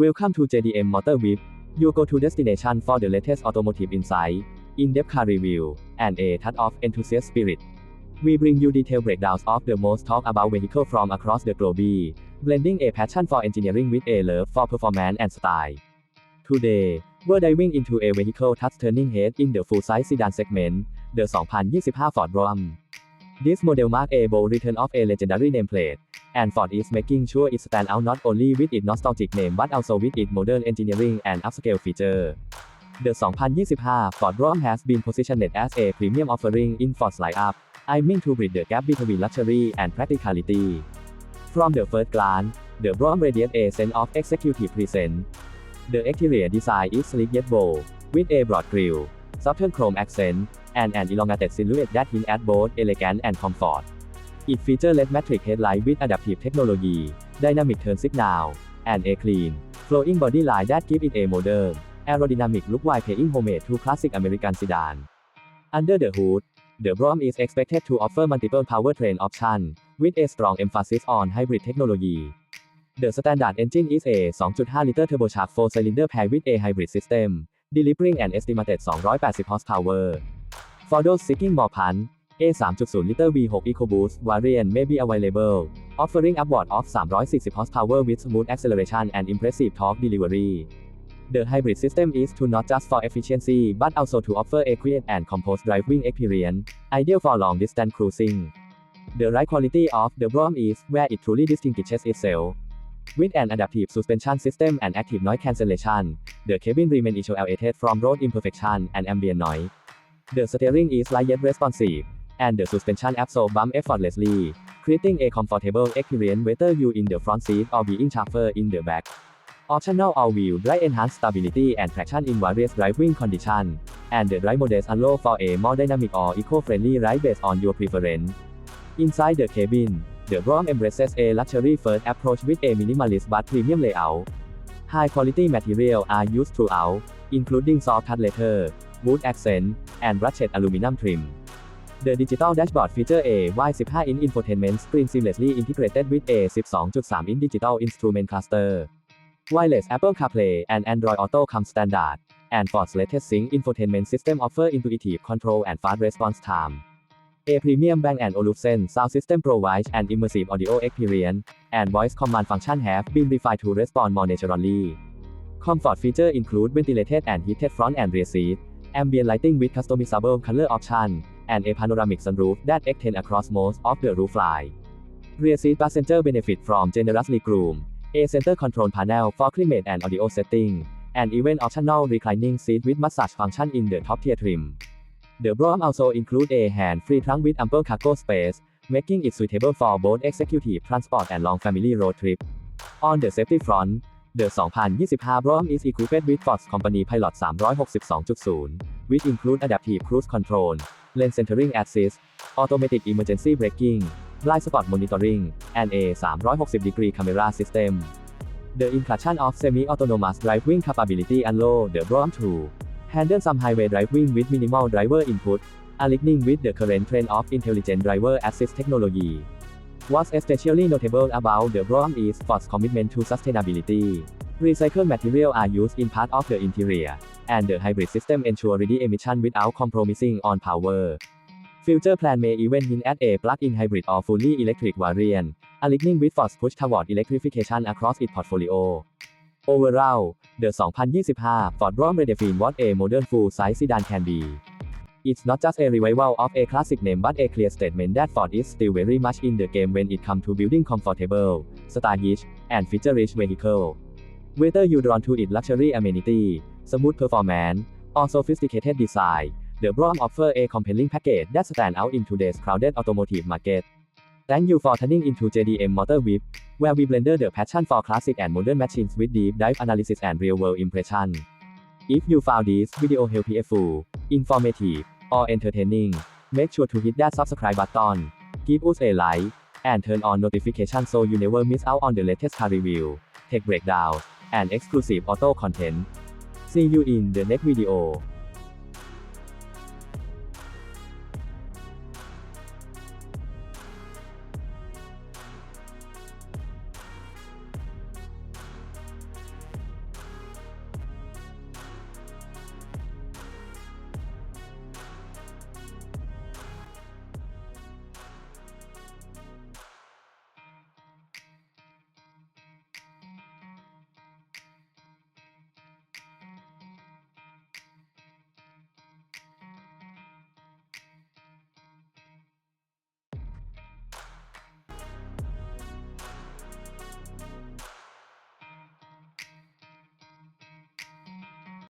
Welcome to JDM Motor Whip, You go-to destination for the latest automotive insight, in-depth car review, and a touch of enthusiast spirit. We bring you detailed breakdowns of the most talked about vehicle from across the globe, blending a passion for engineering with a love for performance and style. Today, we're diving into a vehicle that's turning head in the full-size sedan segment, the 2025 Ford Ram This model marks a bold return of a legendary nameplate, and Ford is making sure it stands out not only with its nostalgic name but also with its modern engineering and upscale feature. The 2025 Ford Brougham has been positioned as a premium offering in Ford's lineup, aiming to bridge the gap between luxury and practicality. From the first glance, the Brougham radiates a sense of executive presence. The exterior design is sleek yet bold, with a broad grille, subtle chrome accent, and an elongated silhouette that hints at both elegance and comfort. It features LED matrix headlight with adaptive technology, dynamic turn signal, and a clean, flowing body line that give it a modern, aerodynamic look while paying homage to classic American sedan. Under the hood, the Brougham is expected to offer multiple powertrain options, with a strong emphasis on hybrid technology. The standard engine is a 2.5-liter turbocharged four-cylinder paired with a hybrid system, delivering an estimated 280 horsepower. For those seeking more punch, a 3.0-liter V6 EcoBoost variant may be available, offering upward of 340 horsepower with smooth acceleration and impressive torque delivery. The hybrid system is to not just for efficiency but also to offer a quiet and composed driving experience, ideal for long-distance cruising. The ride quality of the Brougham is where it truly distinguishes itself. With an adaptive suspension system and active noise cancellation, the cabin remains isolated from road imperfection and ambient noise. The steering is light yet responsive, and the suspension absorbs bump effortlessly, creating a comfortable experience whether you in the front seat or being chauffeur in the back. Optional all-wheel drive enhance stability and traction in various driving conditions, and the drive modes allow for a more dynamic or eco-friendly ride based on your preference. Inside the cabin, the Brougham embraces a luxury-first approach with a minimalist but premium layout. High-quality materials are used throughout, including soft-cut leather, wood accent, and brushed aluminum trim. The digital dashboard feature a wide 15-inch infotainment screen seamlessly integrated with a 12.3-inch digital instrument cluster. Wireless Apple CarPlay and Android Auto come standard, and Ford's latest Sync infotainment system offer intuitive control and fast response time. A premium Bang & Olufsen sound system provides an immersive audio experience, and voice command function have been refined to respond more naturally. Comfort features include ventilated and heated front and rear seat, ambient lighting with customizable color option, and a panoramic sunroof that extend across most of the roof line. Rear seat passenger benefit from generously groomed, a center control panel for climate and audio setting, and even optional reclining seat with massage function in the top tier trim. The Brougham also includes a hand-free trunk with ample cargo space, making it suitable for both executive transport and long family road trip. On the safety front, the 2025 Brougham is equipped with Ford's Company Pilot 362.0, which include adaptive cruise control, lane centering assist, automatic emergency braking, blind spot monitoring, and a 360-degree camera system. The inclusion of semi-autonomous driving capability allow the Brougham to handle some highway driving with minimal driver input, aligning with the current trend of intelligent driver assist technology. What's especially notable about the Brougham is Ford's commitment to sustainability. Recycled materials are used in part of the interior, and the hybrid system ensure ready emission without compromising on power. Future plan may even hint at a plug-in hybrid or fully electric variant, aligning with Ford's push toward electrification across its portfolio. Overall, the 2025 Ford Brougham redefines what a modern full-size sedan can be. It's not just a revival of a classic name but a clear statement that Ford is still very much in the game when it comes to building comfortable, stylish, and feature-rich vehicles. Whether you're drawn to its luxury amenity, smooth performance, or sophisticated design, the Brougham offers a compelling package that stands out in today's crowded automotive market. Thank you for tuning into JDM Motor Whip, where we blend the passion for classic and modern machines with deep dive analysis and real-world impression. If you found this video helpful, informative, or entertaining, make sure to hit that subscribe button, give us a like, and turn on notifications so you never miss out on the latest car review, tech breakdown, and exclusive auto content. See you in the next video.